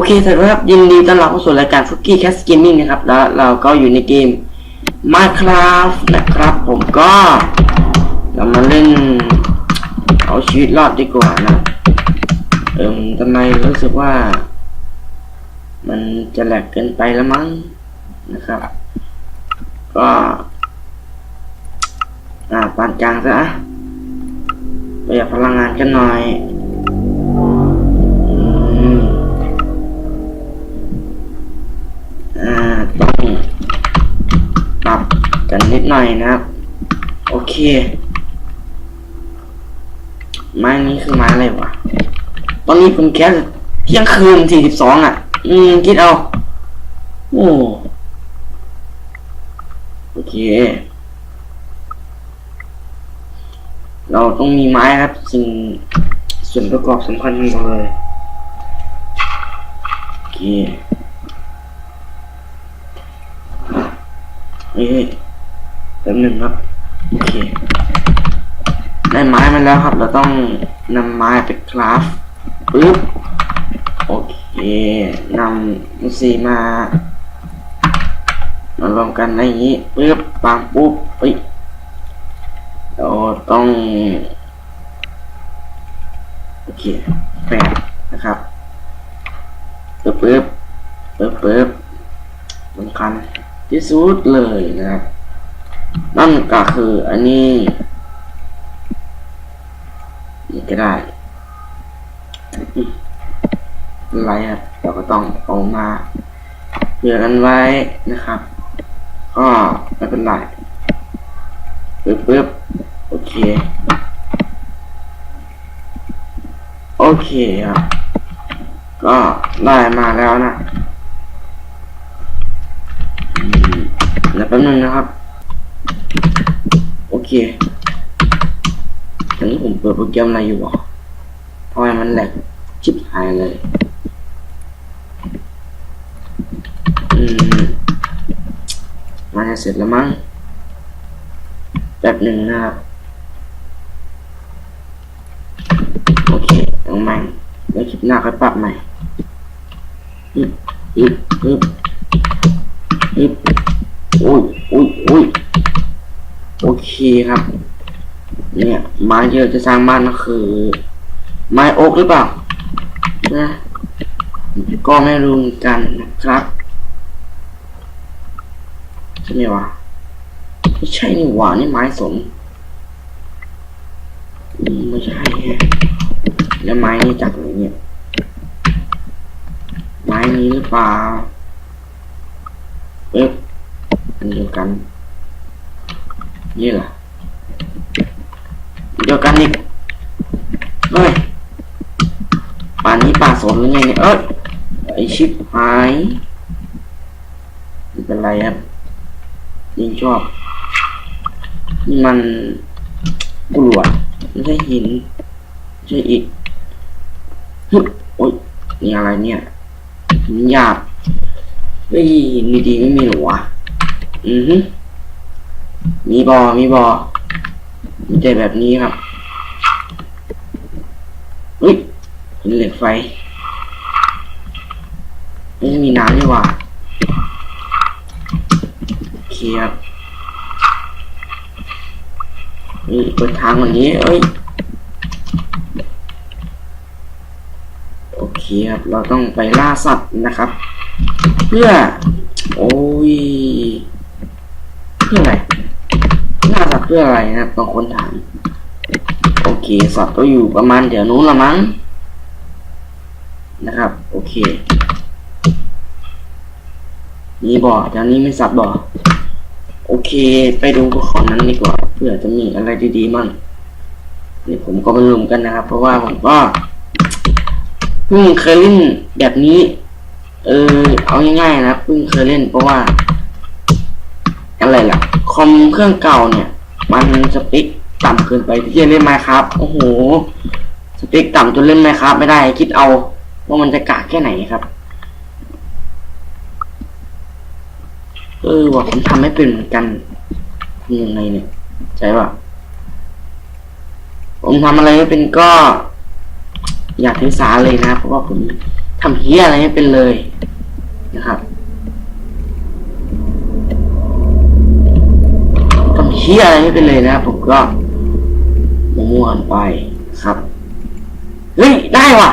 โอเคสวัสดีครับยินดีต้อนรับเข้าสู่รายการฟุกกี้แคสกิมมิ่งนะครับ แล้วเราก็อยู่ในเกม Minecraft นะครับ ผมก็เรามาเล่น เอาชีวิตรอดดีกว่านะ เอิมทำไมรู้สึกว่า มันจะแหลกเกินไปแล้วมั้งนะครับ ก็ อ่าปานกลางซะประหยัดพลังงานกันหน่อย ต้องปรับกันนิดหน่อยนะครับ โอเค ไม้นี้คือไม้อะไรวะ ตอนนี้ผมแค่เที่ยงคืนสี่สิบสองอะ อืม คิดเอา โอ้โอเค เราต้องมีไม้ครับสิ่งส่วนประกอบสำคัญทั้งหมดเลยโอเค เฮ้ยแป๊บหนึ่งครับโอเคได้ไม้มาแล้วครับ เราต้องนำไม้ไปคราฟปึ๊บโอเคนำมุสีมามารวมกันในนี้ปึ๊บปางปุ๊บเฮ้ยเราต้องโอเคแปดนะครับปึ๊บปึ๊บปึ๊บปึ๊บสำคัญ ที่สุดเลยนะครับ นั่นก็คืออันนี้นี่ก็ได้อะไรครับเราก็ต้องเอามาเผื่อกันไว้นะครับ ก็ไม่เป็นไรปึ๊บปึ๊บโอเค โอเคครับ ก็ได้มาแล้วนะ แล้วแป๊บนึงนะครับ โอเคตอนนี้ผมเปิดโปรแกรมอะไรอยู่อะทำไมมันแหลกชิบหายเลย อืมมันจะเสร็จแล้วมั้งแบบหนึ่งนะครับ โอเคเอาใหม่แล้วคลิปหน้าค่อยปรับใหม่อึบอึบอึบอึบ อุ้ยอุ้ยอุ้ยโอเคครับ เนี่ยไม้ที่เราจะสร้างบ้านก็คือ ไม้โอ๊กหรือเปล่า นะ ก็ไม่รู้เหมือนกันนะครับใช่ไหมวะไม่ใช่นี่หว่านี่ไม้สนไม่ใช่แฮะแล้วไม้นี่จากไหนเนี่ย ไม้นี้หรือเปล่าเอ๊ะ อันเดียวกันนี่เหรอเดียวกันอีกเฮ้ยป่านนี้ป่าสนหรือไงเนี่ยเอ้ยไอชิปหายเป็นไรครับยิงชอบ มันกรวดไม่ใช่หินไม่ใช่อิฐฮึโอ๊ยนี่อะไรเนี่ยหินหยาบเฮ้ยหินดีไม่มีหรอวะ อือฮึมีบอมีบอมีใจแบบนี้ครับเฮ้ยหินเหล็กไฟไม่มีน้ำนี่หว่าโอเคครับนี่เปิดทางวันนี้ เอ้ย โอเคครับ เราต้องไปล่าสัตว์นะครับ เพื่อ โอ้ย พื่ออะไรล่าสัตว์เพื่ออะไรนะบางคนถามโอเคสัตว์ก็อยู่ประมาณเดี๋ยวนู้นละมั้งนะครับ โอเคมีบ่อแถวนี้ไม่สัตว์บ่อโอเค ไปดูภูเขานั้นดีกว่าเพื่อจะมีอะไรดีๆมั่งนี่ผมก็ไม่รู้เหมือนกันนะครับ เพราะว่าผมก็เพิ่งเคยเล่นแบบนี้ เออเอาง่ายๆนะเพิ่งเคยเล่นเพราะว่า อะไรล่ะ คอมเครื่องเก่าเนี่ย มันสเปคต่ำเกินไปที่จะเล่นไหมครับ โอ้โห สเปคต่ำจนเล่นไหมครับ ไม่ได้คิดเอา ว่ามันจะกาแค่ไหนครับ เออว่าผมทำไม่เป็นเหมือนกันทำยังไงเนี่ยใช่ป่ะผมทำอะไรไม่เป็นก็ อยากถือสาเลยนะเพราะว่าผมทำเฮียอะไรไม่เป็นเลยนะครับ ทำเฮียอะไรไม่เป็นเลยนะ ผมก็มั่วๆไปครับ เฮ้ย ได้ว่ะ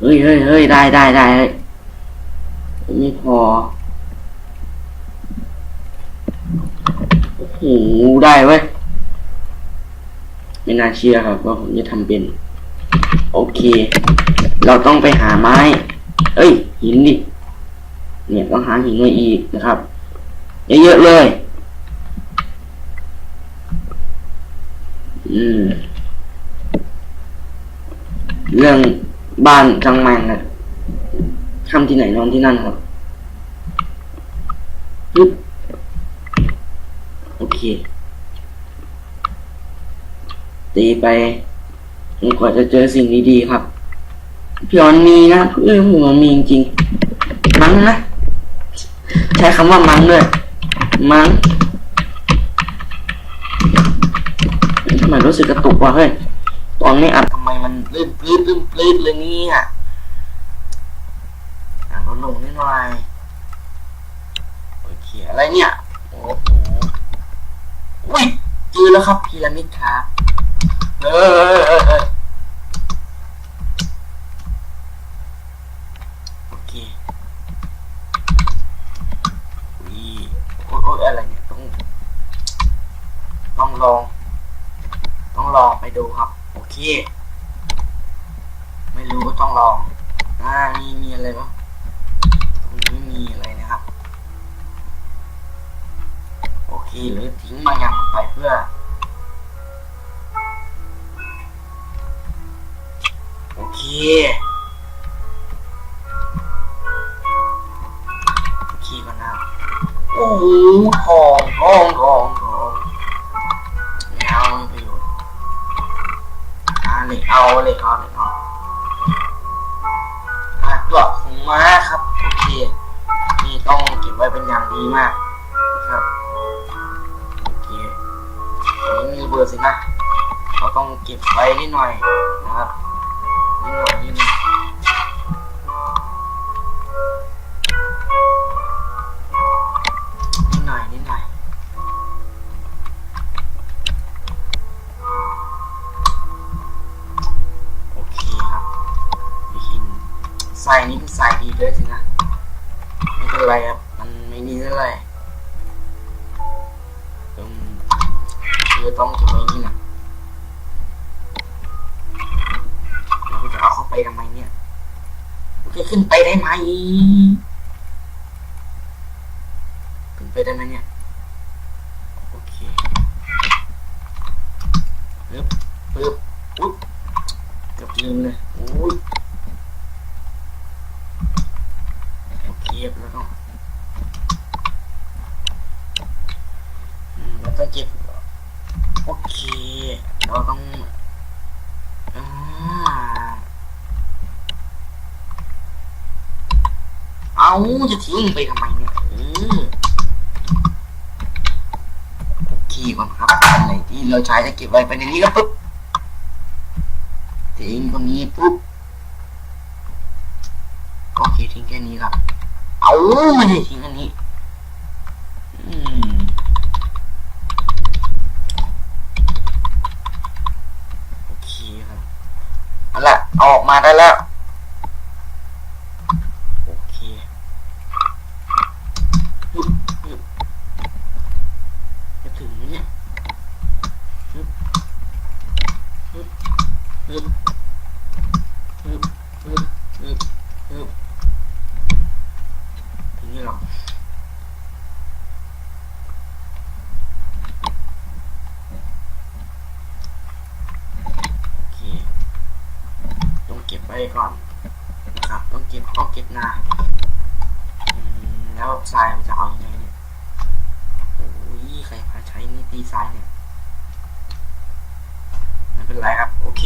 เฮ้ยเฮ้ยเฮ้ยได้ได้ได้เฮ้ยไม่พอ โอ้โห ได้เว้ย ไม่น่าเชื่อครับว่าผมจะทำเป็น โอเค เราต้องไปหาไม้ เอ้ย หินดิ เนี่ยต้องหาหินมาอีกนะครับ เยอะๆเลย อืม เรื่องบ้านจังแมงนะทำที่ไหนนอนที่นั่นครับปึ๊บโอเค ตีไปจนกว่าจะเจอสิ่งดีๆครับพี่ออนมีนะเรื่องผมมันมีจริงๆมั้งนะ ใช้คำว่ามั้งด้วย มั้งทำไมรู้สึกกระตุกวะเฮ้ย ตอนไม่อัดทำไมมันลื่นปลื้ดลื่นปลื้ดเลยเนี่ยอะลดลงนิดหน่อยโอเคอะไรเนี่ยโอ้โหอุ้ยเจอแล้วครับพีระมิดครับเออเคอุ้ยโอ้ยโอ้อะไรเนี่ยต้องต้องลอง ต้องลองไปดูครับ โอเค ไม่รู้ก็ต้องลองอ่ามีมีอะไรบ้างตรงนี้มีอะไรนะครับ โอเคหรือทิ้งบางอย่างไปเพื่อ โอเค โอ้โขึ้นไปได้ไหม ขึ้นไปได้ไหมเนี่ย โอเคปึ๊บปึ๊บอุ๊บเกือบลืมเลยโอ้ยโอเคแล้วก็อืมเราต้องเก็บ โอเค เราต้องอ่า เอาจะทิ้งไปทำไมเนี่ยเออโอเคก่อนครับอันไหนที่เราใช้จะเก็บไว้ไปในนี้ก็ปุ๊บทิ้งตรงนี้ปุ๊บโอเคทิ้งแค่นี้ครับ เอาไม่ได้ทิ้งอันนี้อืมโอเคครับเอาละออกมาได้แล้ว โอเคฮึบฮึบจะถึงไหมเนี่ยฮึบฮึบฮึบฮึบฮึบฮึบฮึบถึงนี่หรอโอเค ต้องเก็บ ไว้ก่อนนะครับต้องเก็บต้องเก็บนาแล้วทรายมันจะเอายังไงเนี่ยโอ้ยใครพาใช้นี่ตีทรายเนี่ยไม่เป็นไรครับ โอเค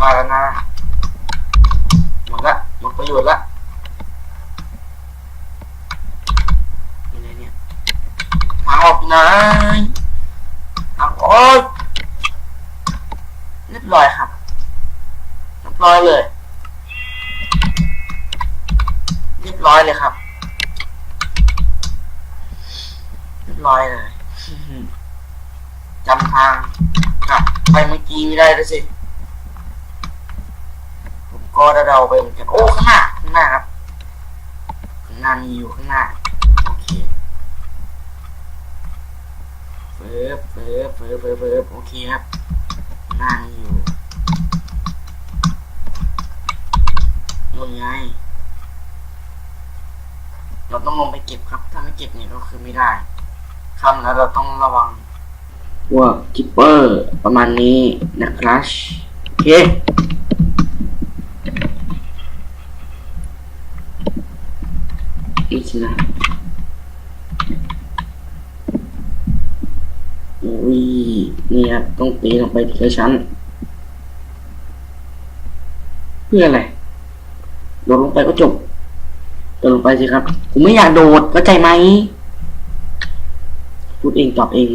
มาแล้วนะหมดละหมดประโยชน์ละนี่เลยเนี่ยทางออกไหนทางโอ๊ย ร้อยเลย เรียบร้อยเลยครับ เรียบร้อยเลยจำทางกลับไปเมื่อกี้ไม่ได้แล้วสิผมก็เดาไปเหมือนกันโอ้ข้างหน้าข้างหน้าครับข้างหน้ามีอยู่ข้างหน้าโอเคเฟิบเฟิบเฟิบเฟิบเฟิบโอเคครับ หน้ามีอยู่นู่นไงเราต้องลงไปเก็บครับ ถ้าไม่เก็บเนี่ยก็คือไม่ได้คำแล้วเราต้องระวังพวกคิปเปอร์ประมาณนี้นะครับโอเคนี่นะ อุ้ยนี่ครับต้องตีลงไปทีละชั้น เพื่ออะไรโดดลงไปก็จบโดดลงไปสิครับ ผมไม่อยากโดดเข้าใจไหม พูดเองตอบเอง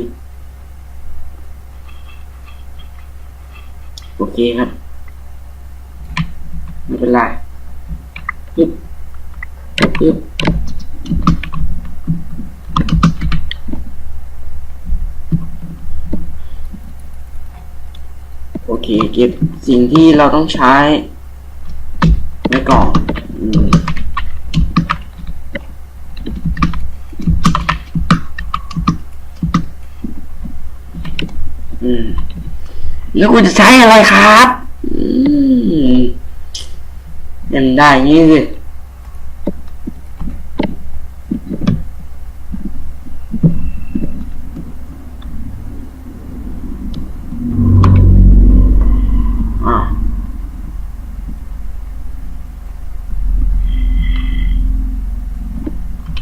โอเคครับ ไม่เป็นไรปึ๊บปึ๊บ เค เก็บสิ่งที่เราต้องใช้ไว้ก่อนอืมแล้วคุณจะใช้อะไรครับอืมยังได้งี้สิอะ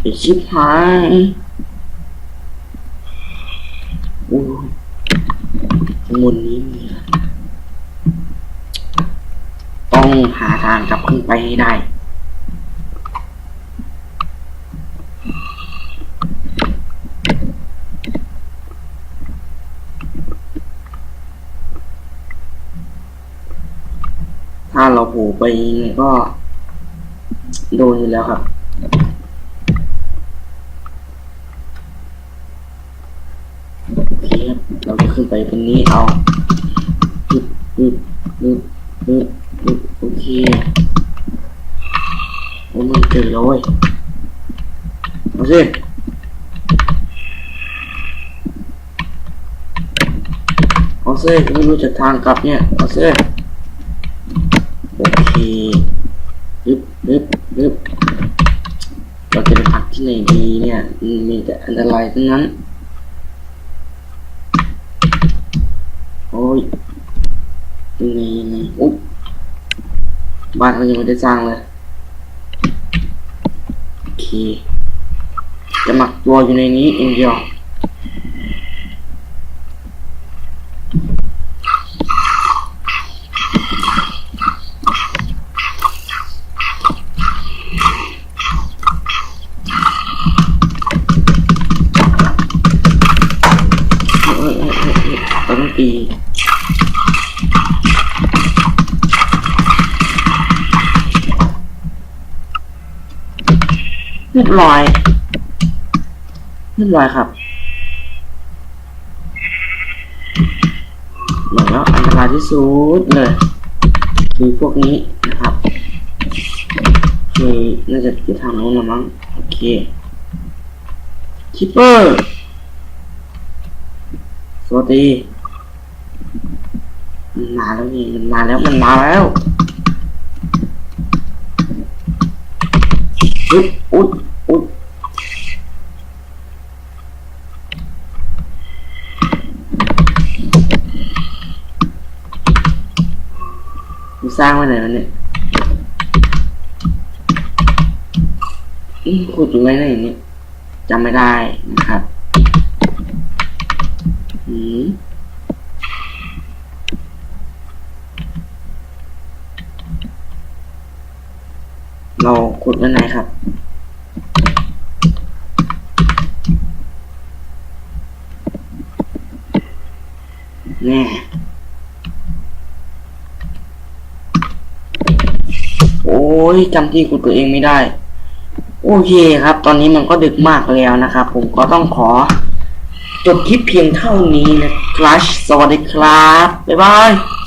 ไอ ชิบหายโอ้ยข้งบนนี้มีต้องหาทางกลับขึ้นไปให้ได้ถ้าเราโผล่ไปก็โดนอยู่แล้วครับ โอเคครับ เราจะขึ้นไป ตรงนี้เอาปึ๊บปึ๊บปึ๊บปึ๊บปึ๊บโอเคโอ้มันเจอแล้วเว้ยเอาสิเอาสิไม่รู้จะทางกลับเนี่ยเอาสิโอเคปึ๊บปึ๊บปึ๊บเราจะไปพักที่ไหนดีเนี่ยมีแต่อันตรายทั้งนั้น โอ้ยยังไงยังไงอุ๊ย บ้านเขายังไม่ได้สร้างเลยโอเคจะหมักตัวอยู่ในนี้เองเดียว เรียบร้อย เรียบร้อยครับบอกแล้วอันตรายที่สุดเลยคือพวกนี้นะครับคือน่าจะอยู่ทางโน้นละมั้งโอเคคิปเปอร์สวัสดีมันมาแล้วนี่มันมาแล้วมันมาแล้ว อุ๊ยอุ๊ยอุ๊ยกูสร้างไว้ไหนวะเนี่ยอืมขุดอยู่ไว้ไหนเนี่ยจำไม่ได้นะครับ อืม เราขุดไว้ไหนครับ แน่ยจำที่กูตัวเองไม่ได้ โอเคครับ ตอนนี้มันก็ดึกมากแล้วนะครับ ผมก็ต้องขอ จบคลิปเพียงเท่านี้นะครับ สวัสดีครับ บ๊ายบาย